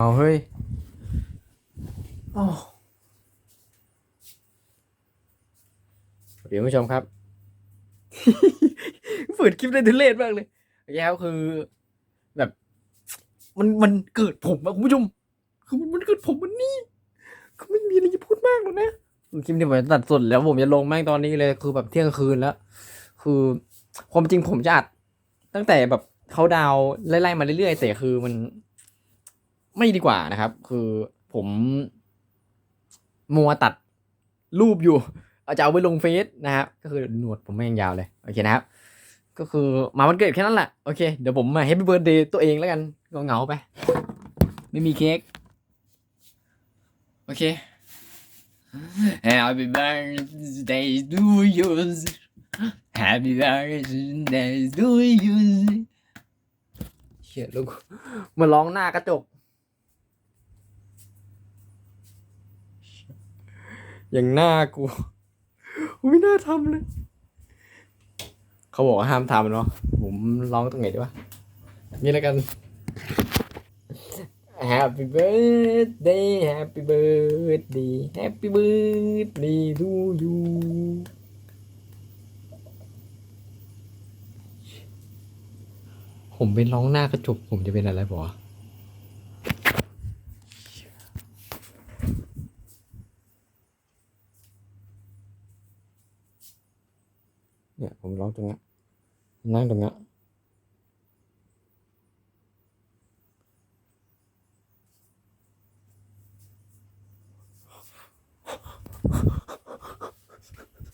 เอาเฮ้ยอ้าวสวัสดีคุณผู้ชมครับ เปิดคลิปได้ทุเรศมากเลยโอเคครับคือ แบบ มันมันเกิดผมอะคุณผู้ชม คือมันมันเกิดผมวันนี้คือไม่มีอะไรจะพูดมากหรอกนะคือคลิปนี้ผมจะตัดสดแล้วผมจะลงแม่งตอนนี้เลยคือแบบเที่ยงคืนแล้ว คือความจริงผมจะอัดตั้งแต่แบบเขาดาวน์ไล่ๆมาเรื่อยๆแต่คือมัน ไม่ดีกว่านะครับ คือผมมัวตัดรูปอยู่เอาจะเอาไปลงเฟซนะครับก็คือหนวดผมแม่งยาวเลย โอเคนะครับ ก็คือมาวันเกิดแค่นั้นแหละโอเค เดี๋ยวผมมาแฮปปี้เบิร์ดเดย์ตัวเองแล้วกันก็เหงาไป ไม่มีเค้กโอเค Happy birthday to you Happy birthday to you เชี่ยลูกมาร้องหน้ากระจก อย่างหน้ากูไม่น่าทำเลย เขาบอกว่าห้ามทำเนาะ ผมร้องตรงไหนดีวะ นี่แล้วกัน Happy birthday Happy birthday Happy birthday to you ผมเป็นร้องหน้ากระจกผมจะเป็นอะไรบอก เนี่ยผมร้องตรงเนี้ยนั่งตรงเนี้ย